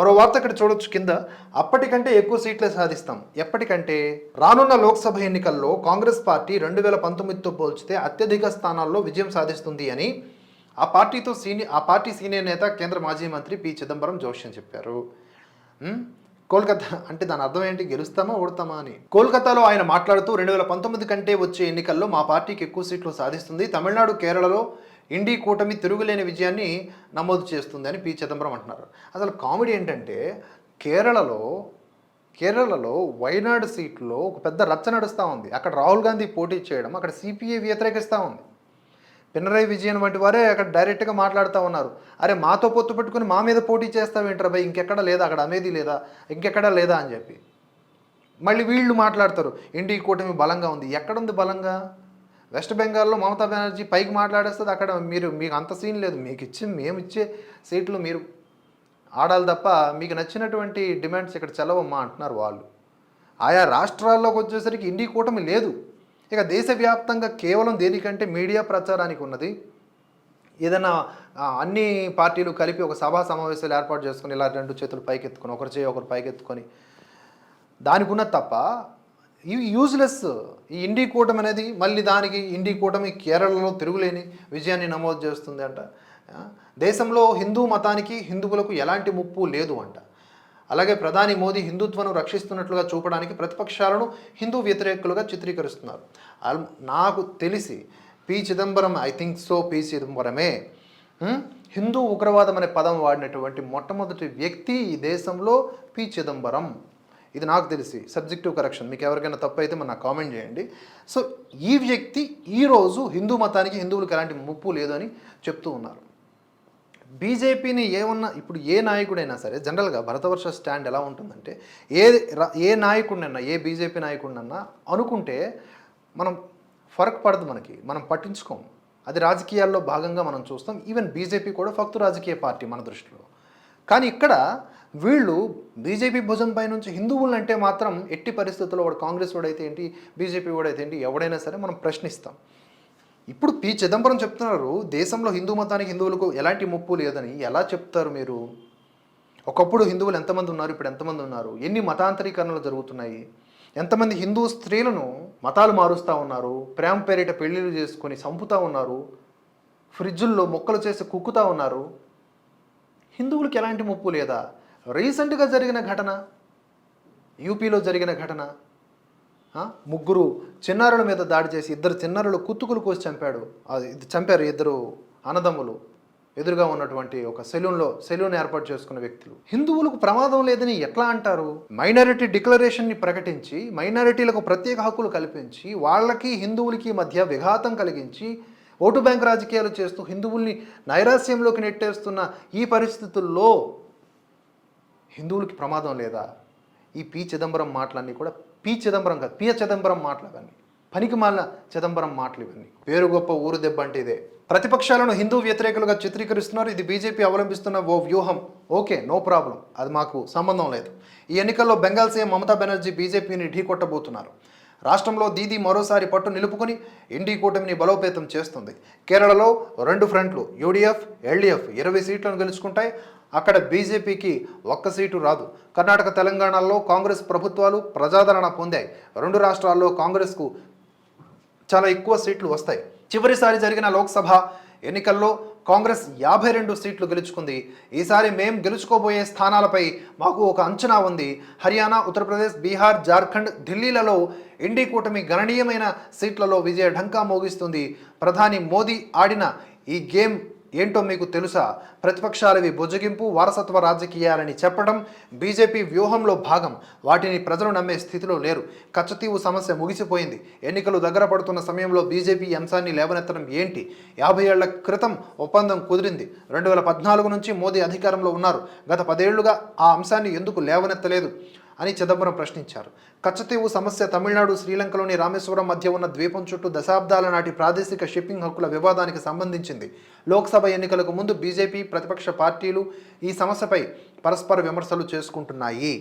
మరో వార్త ఇక్కడ చూడొచ్చు. కింద అప్పటికంటే ఎక్కువ సీట్లే సాధిస్తాం. ఎప్పటికంటే రానున్న లోక్సభ ఎన్నికల్లో కాంగ్రెస్ పార్టీ రెండు వేల పంతొమ్మిదితో పోల్చితే అత్యధిక స్థానాల్లో విజయం సాధిస్తుంది అని ఆ పార్టీతో సీనియర్ ఆ పార్టీ సీనియర్ నేత కేంద్ర మాజీ మంత్రి పి చిదంబరం జోష్యం చెప్పారు. కోల్కతా అంటే దాని అర్థం ఏంటి? గెలుస్తామా ఓడతామా అని. కోల్కతాలో ఆయన మాట్లాడుతూ రెండు వేల పంతొమ్మిది కంటే వచ్చే ఎన్నికల్లో మా పార్టీకి ఎక్కువ సీట్లు సాధిస్తుంది. తమిళనాడు కేరళలో ఇండి కూటమి తిరుగులేని విజయాన్ని నమోదు చేస్తుంది అని పి. చిదంబరం అంటున్నారు. అసలు కామెడీ ఏంటంటే కేరళలో కేరళలో వైనాడు సీట్లో ఒక పెద్ద రచ్చ నడుస్తూ ఉంది. అక్కడ రాహుల్ గాంధీ పోటీ చేయడం అక్కడ సిపిఐ వ్యతిరేకిస్తూ ఉంది. పినరై విజయన్ వంటి వారే అక్కడ డైరెక్ట్గా మాట్లాడుతూ ఉన్నారు. అరే మాతో పొత్తు పెట్టుకుని మా మీద పోటీ చేస్తావేంటారా భయ్? ఇంకెక్కడ లేదా? అక్కడ అమేది లేదా? ఇంకెక్కడా లేదా? అని చెప్పి. మళ్ళీ వీళ్ళు మాట్లాడతారు. ఇండి కూటమి బలంగా ఉంది. ఎక్కడుంది బలంగా? వెస్ట్ బెంగాల్లో మమతా బెనర్జీ పైకి మాట్లాడేస్తుంది. అక్కడ మీరు మీకు అంత సీన్ లేదు. మీకు ఇచ్చి మేము ఇచ్చే సీట్లు మీరు ఆడాలి తప్ప మీకు నచ్చినటువంటి డిమాండ్స్ ఇక్కడ చెల్లవమ్మా అంటున్నారు వాళ్ళు. ఆయా రాష్ట్రాల్లోకి వచ్చేసరికి ఇండి కూటమి లేదు. ఇక దేశవ్యాప్తంగా కేవలం దేనికంటే మీడియా ప్రచారానికి ఉన్నది. ఏదైనా అన్ని పార్టీలు కలిపి ఒక సభా సమావేశాలు ఏర్పాటు చేసుకుని ఇలా రెండు చేతులు పైకెత్తుకొని ఒకరి చేయి ఒకరు పైకెత్తుకొని దానికి ఉన్న తప్ప ఇవి యూజ్లెస్ ఈ ఇండి కూటమి అనేది మళ్ళీ దానికి ఇండి కూటమి కేరళలో తిరుగులేని విజయాన్ని నమోదు చేస్తుంది అంట. దేశంలో హిందూ మతానికి హిందువులకు ఎలాంటి ముప్పు లేదు అంట. అలాగే ప్రధాని మోదీ హిందుత్వను రక్షిస్తున్నట్లుగా చూపడానికి ప్రతిపక్షాలను హిందూ వ్యతిరేకులుగా చిత్రీకరిస్తున్నారు. అల్- నాకు తెలిసి P. Chidambaram I think so P. చిదంబరమే Hindu ఉగ్రవాదం అనే పదం వాడినటువంటి మొట్టమొదటి వ్యక్తి ఈ దేశంలో పి. చిదంబరం. ఇది నాకు తెలిసి సబ్జెక్టివ్ కరెక్షన్. మీకు ఎవరికైనా తప్పు అయితే మన కామెంట్ చేయండి. సో ఈ వ్యక్తి ఈరోజు హిందూ మతానికి హిందువులకు ఎలాంటి ముప్పు లేదు అని చెప్తూ ఉన్నారు. బీజేపీని ఏమన్నా ఇప్పుడు ఏ నాయకుడైనా సరే జనరల్గా భరతవర్ష స్టాండ్ ఎలా ఉంటుందంటే ఏ ఏ నాయకుడినన్నా ఏ బీజేపీ నాయకుడినన్నా అనుకుంటే మనం ఫరక్ పడదు మనకి మనం పట్టించుకోము అది రాజకీయాల్లో భాగంగా మనం చూస్తాం. ఈవెన్ బీజేపీ కూడా ఫక్తు రాజకీయ పార్టీ మన దృష్టిలో. కానీ ఇక్కడ వీళ్ళు బీజేపీ భుజంపై నుంచి హిందువులు అంటే మాత్రం ఎట్టి పరిస్థితుల్లో వాడు కాంగ్రెస్ వాడైతే ఏంటి బీజేపీ వాడైతే ఏంటి ఎవడైనా సరే మనం ప్రశ్నిస్తాం. ఇప్పుడు పి చిదంబరం చెప్తున్నారు దేశంలో హిందూ మతానికి హిందువులకు ఎలాంటి ముప్పు లేదని ఎలా చెప్తారు మీరు? ఒకప్పుడు హిందువులు ఎంతమంది ఉన్నారు ఇప్పుడు ఎంతమంది ఉన్నారు? ఎన్ని మతాంతరీకరణలు జరుగుతున్నాయి? ఎంతమంది హిందూ స్త్రీలను మతాలు మారుస్తూ ఉన్నారు? ప్రేమ పేరిట పెళ్ళిళ్ళు చేసుకొని చంపుతూ ఉన్నారు? ఫ్రిడ్జుల్లో మొక్కలు చేసి కుక్కుతూ ఉన్నారు? హిందువులకు ఎలాంటి ముప్పు లేదా? రీసెంట్గా జరిగిన ఘటన యూపీలో జరిగిన ఘటన ముగ్గురు చిన్నారుల మీద దాడి చేసి ఇద్దరు చిన్నారులు కుత్తుకులు కోసి చంపాడు. అది చంపారు ఇద్దరు అన్నదమ్ములు. ఎదురుగా ఉన్నటువంటి ఒక సెలూన్లో సెలూన్ ఏర్పాటు చేసుకున్న వ్యక్తులు. హిందువులకు ప్రమాదం లేదని ఎట్లా అంటారు? మైనారిటీ డిక్లరేషన్ని ప్రకటించి మైనారిటీలకు ప్రత్యేక హక్కులు కల్పించి వాళ్ళకి హిందువులకి మధ్య విఘాతం కలిగించి ఓటు బ్యాంక్ రాజకీయాలు చేస్తూ హిందువుల్ని నైరాస్యంలోకి నెట్టేస్తున్న ఈ పరిస్థితుల్లో హిందువులకి ప్రమాదం లేదా? ఈ పి చిదంబరం మాటలన్నీ కూడా పి చిదంబరం కాదు పియ చిదంబరం మాటలు అవన్నీ పనికి మాలిన చిదంబరం మాటలు ఇవన్నీ. పేరు గొప్ప ఊరు దెబ్బ అంటే ఇదే. ప్రతిపక్షాలను హిందూ వ్యతిరేకులుగా చిత్రీకరిస్తున్నారు. ఇది బీజేపీ అవలంబిస్తున్న ఓ వ్యూహం. Okay no problem. అది మాకు సంబంధం లేదు. ఈ ఎన్నికల్లో బెంగాల్ సీఎం మమతా బెనర్జీ బీజేపీని ఢీకొట్టబోతున్నారు రాష్ట్రంలో దీదీ మరోసారి పట్టు నిలుపుకొని ఇండి కూటమిని బలోపేతం చేస్తుంది. కేరళలో రెండు ఫ్రంట్లు యూడీఎఫ్ ఎల్డీఎఫ్ ఇరవై సీట్లను గెలుచుకుంటాయి. అక్కడ బీజేపీకి ఒక్క సీటు రాదు. కర్ణాటక తెలంగాణలో కాంగ్రెస్ ప్రభుత్వాలు ప్రజాదరణ పొందాయి. రెండు రాష్ట్రాల్లో కాంగ్రెస్కు చాలా ఎక్కువ సీట్లు వస్తాయి. చివరిసారి జరిగిన లోక్సభ ఎన్నికల్లో కాంగ్రెస్ యాభై రెండు సీట్లు గెలుచుకుంది. ఈసారి మేం గెలుచుకోబోయే స్థానాలపై మాకు ఒక అంచనా ఉంది. హర్యానా ఉత్తరప్రదేశ్ బీహార్ జార్ఖండ్ ఢిల్లీలలో ఇండి కూటమి గణనీయమైన సీట్లలో విజయ ఢంకా మోగిస్తుంది. ప్రధాని మోదీ ఆడిన ఈ గేమ్ ఏంటో మీకు తెలుసా? ప్రతిపక్షాలవి బుజ్జగింపు వారసత్వ రాజకీయాలని చెప్పడం బీజేపీ వ్యూహంలో భాగం. వాటిని ప్రజలు నమ్మే స్థితిలో లేరు. కచ్చతీవు సమస్య ముగిసిపోయింది. ఎన్నికలు దగ్గర పడుతున్న సమయంలో బీజేపీ అంశాన్ని లేవనెత్తడం ఏంటి? యాభై ఏళ్ళ క్రితం ఒప్పందం కుదిరింది. రెండు వేల పద్నాలుగు నుంచి మోదీ అధికారంలో ఉన్నారు. గత పదేళ్ళుగా ఆ అంశాన్ని ఎందుకు లేవనెత్తలేదు? అని చిదంబరం ప్రశ్నించారు. కచ్చతీవు సమస్య తమిళనాడు శ్రీలంకలోని రామేశ్వరం మధ్య ఉన్న ద్వీపం చుట్టూ దశాబ్దాల నాటి ప్రాదేశిక షిప్పింగ్ హక్కుల వివాదానికి సంబంధించింది. లోక్సభ ఎన్నికలకు ముందు బీజేపీ ప్రతిపక్ష పార్టీలు ఈ సమస్యపై పరస్పర విమర్శలు చేసుకుంటున్నాయి.